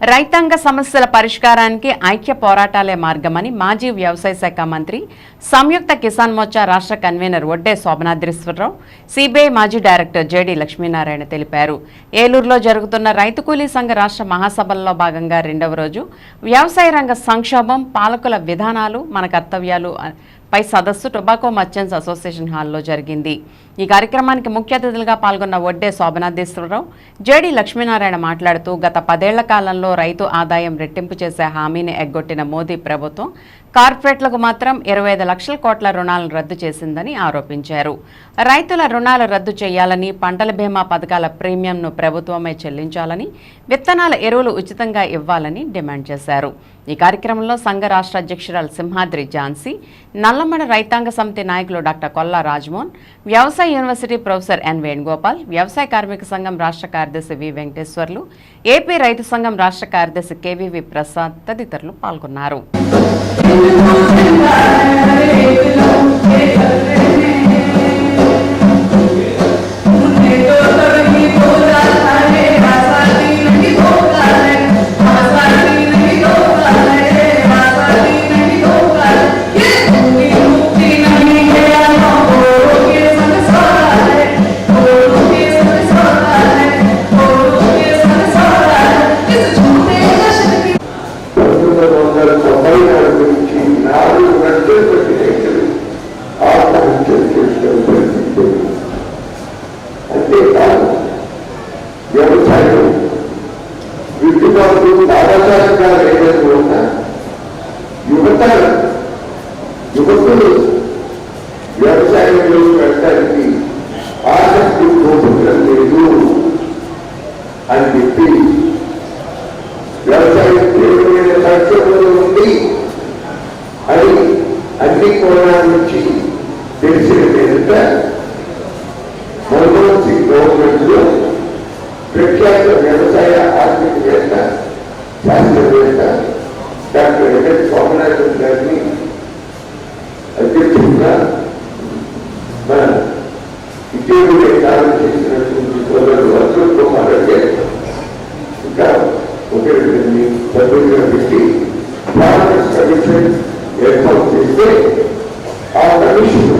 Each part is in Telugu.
రైతాంగ సమస్యల పరిష్కారానికి ఐక్య పోరాటాలే మార్గమని మాజీ వ్యవసాయ శాఖ మంత్రి సంయుక్త కిసాన్ మోర్చా రాష్ట్ర కన్వీనర్ ఒడ్డే శోభనాద్రీశ్వరరావు సిబిఐ మాజీ డైరెక్టర్ జేడీ లక్ష్మీనారాయణ తెలిపారు. ఏలూరులో జరుగుతున్న రైతు కూలీ సంఘ రాష్ట్ర మహాసభల్లో భాగంగా రెండవ రోజు వ్యవసాయ రంగ సంక్షోభం పాలకుల విధానాలు మన కర్తవ్యాలు పై సదస్సు టొబాకో మర్చెంట్స్ అసోసియేషన్ హాల్లో జరిగింది. ఈ కార్యక్రమానికి ముఖ్య అతిథులుగా పాల్గొన్న ఒడ్డే శోభనాథేశ్వరరావు జేడీ లక్ష్మీనారాయణ మాట్లాడుతూ గత పదేళ్ళ కాలంలో రైతు ఆదాయం రెట్టింపు చేసే హామీని ఎగ్గొట్టిన మోదీ ప్రభుత్వం కార్పొరేట్లకు మాత్రం ఇరవై ఐదు లక్షల కోట్ల రుణాలను రద్దు చేసిందని ఆరోపించారు. రైతుల రుణాలు రద్దు చేయాలని పంటల బీమా పథకాల ప్రీమియంను ప్రభుత్వమే చెల్లించాలని విత్తనాల ఎరువులు ఉచితంగా ఇవ్వాలని డిమాండ్ చేశారు. ఈ కార్యక్రమంలో సంఘ రాష్ట్ర అధ్యక్షురాలు సింహాద్రి ఝాన్సీ నల్లమడ రైతాంగ సమితి నాయకులు డాక్టర్ కొల్లా రాజ్మోహన్ వ్యవసాయ యూనివర్సిటీ ప్రొఫెసర్ ఎన్ వేణుగోపాల్ వ్యవసాయ కార్మిక సంఘం రాష్ట్ర కార్యదర్శి వి వెంకటేశ్వర్లు ఏపీ రైతు సంఘం రాష్ట్ర కార్యదర్శి కేవీవి ప్రసాద్ తదితరులు పాల్గొన్నారు. అంతేకాదు వ్యవసాయం విద్యుత్తులు లాభసారంగా లేనందువల్ల యువత యువకులు వ్యవసాయంలో వెళ్ళడానికి ఆసక్తి చూపడం లేదు అని చెప్పి వ్యవసాయం తీవ్రమైన సంక్షేమంలో ఉంది అని అన్ని కోణాల నుంచి తెలిసిన మీదట గవర్నమెంట్లు ప్రఖ్యాత వ్యవసాయ ఆర్థికవేత్త శాస్త్రవేత్త డాక్టర్ వెంకట స్వామినాథన్ గారిని అధ్యక్షుడిగా మన ఇటీవలే కాలం చేసినటువంటి సోదరుడు అశోక్ కుమార్ రెడ్డి ఇంకా ఒకరిని సభ్యులుగా పెట్టి ఫార్మర్స్ కమిషన్ ఏర్పాటు చేస్తే ఆ కమిషన్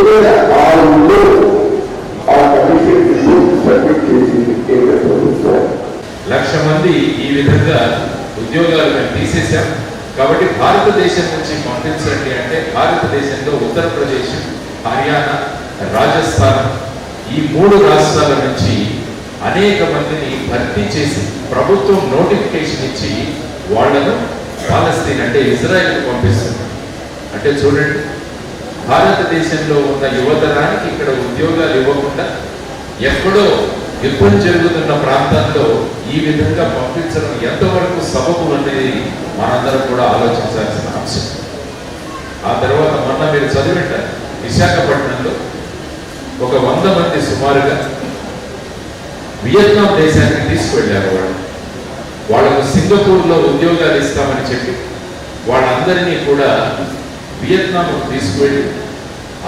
రెండు వేల ఆరులో ఆ కమిషన్ సబ్మిట్ చేసింది కేంద్ర ప్రభుత్వం లక్ష మంది ఈ విధంగా ఉద్యోగాలు మేము తీసేశాం. కాబట్టి భారతదేశం నుంచి పంపించండి అంటే భారతదేశంలో ఉత్తరప్రదేశ్ హర్యానా రాజస్థాన్ ఈ మూడు రాష్ట్రాల నుంచి అనేక మందిని భర్తీ చేసి ప్రభుత్వం నోటిఫికేషన్ ఇచ్చి వాళ్ళను పాలస్తీన్ అంటే ఇజ్రాయెల్ పంపిస్తుంది అంటే చూడండి భారతదేశంలో ఉన్న యువతరానికి ఇక్కడ ఉద్యోగాలు ఇవ్వకుండా ఎక్కడో యుద్ధం జరుగుతున్న ప్రాంతాల్లో ఈ విధంగా పంపించడం ఎంతవరకు సబబు అనేది మనందరం కూడా ఆలోచించాల్సిన అంశం. ఆ తర్వాత మొన్న మీరు చదివిట విశాఖపట్నంలో ఒక వంద మంది సుమారుగా వియత్నాం దేశానికి తీసుకువెళ్ళారు వాళ్ళు. వాళ్ళకు సింగపూర్లో ఉద్యోగాలు ఇస్తామని చెప్పి వాళ్ళందరినీ కూడా వియత్నాంకు తీసుకువెళ్ళి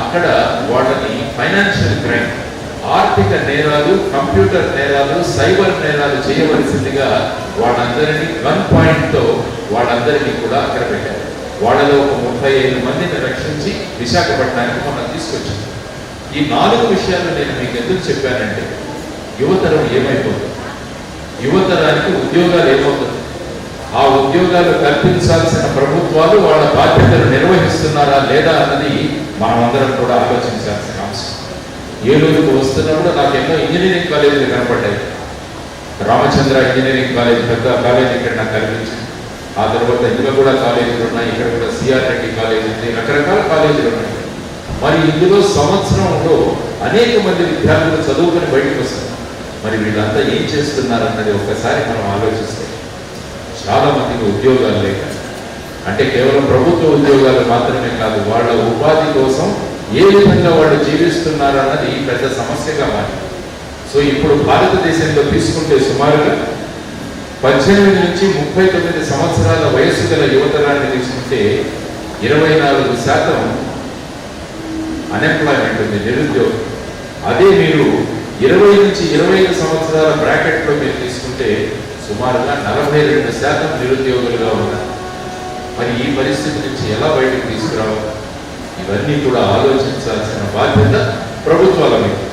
అక్కడ వాళ్ళని ఫైనాన్షియల్ క్రైమ్ ఆర్థిక నేరాలు కంప్యూటర్ నేరాలు సైబర్ నేరాలు చేయవలసిందిగా వాళ్ళందరినీ గన్ పాయింట్తో వాళ్ళందరినీ కూడా అక్కడ పెట్టారు. వాళ్ళలో ఒక ముప్పై ఐదు మందిని రక్షించి విశాఖపట్నానికి మనం తీసుకొచ్చాం ఈ నాలుగు విషయాలు నేను మీకు ఎందుకు చెప్పానంటే యువతరం ఏమైపోతుంది? యువతరానికి ఉద్యోగాలు ఏమవుతుంది? ఆ ఉద్యోగాలు కల్పించాల్సిన ప్రభుత్వాలు వాళ్ళ బాధ్యతలు నిర్వహిస్తున్నారా లేదా అన్నది మనం అందరం కూడా ఆలోచించాల్సిన అవసరం. ఏలూరుకు వస్తున్నప్పుడు నాకు ఎన్నో ఇంజనీరింగ్ కాలేజీలు కనపడ్డాయి. రామచంద్ర ఇంజనీరింగ్ కాలేజ్ పెద్ద కాలేజ్ ఇక్కడ నాకు కనిపించింది ఆ తర్వాత ఇందులో కూడా కాలేజీలు ఉన్నాయి ఇక్కడ కూడా సిఆర్ రెడ్డి ఉంది రకరకాల కాలేజీలు ఉన్నాయి. మరి ఇందులో సంవత్సరంలో అనేక మంది విద్యార్థులు చదువుకొని బయటకు వస్తారు మరి వీళ్ళంతా ఏం చేస్తున్నారన్నది ఒకసారి మనం ఆలోచిస్తే చాలా మందికి ఉద్యోగాలు లేక. అంటే కేవలం ప్రభుత్వ ఉద్యోగాలు మాత్రమే కాదు వాళ్ళ ఉపాధి కోసం ఏ విధంగా వాళ్ళు జీవిస్తున్నారు అన్నది పెద్ద సమస్యగా మారింది. సో ఇప్పుడు భారతదేశంలో తీసుకుంటే సుమారుగా పద్దెనిమిది నుంచి ముప్పై తొమ్మిది సంవత్సరాల వయస్సు గల యువతరాన్ని తీసుకుంటే ఇరవై నాలుగు శాతం అన్ఎంప్లాయ్మెంట్ ఉంది నిరుద్యోగం. అదే మీరు ఇరవై నుంచి ఇరవై ఐదు సంవత్సరాల బ్రాకెట్లో మీరు తీసుకుంటే సుమారుగా నలభై రెండు శాతం నిరుద్యోగులుగా ఉన్నారు. మరి ఈ పరిస్థితి నుంచి ఎలా బయటకు తీసుకురావాలి? ఇవన్నీ కూడా ఆలోచించాల్సిన బాధ్యత ప్రభుత్వాల మీద.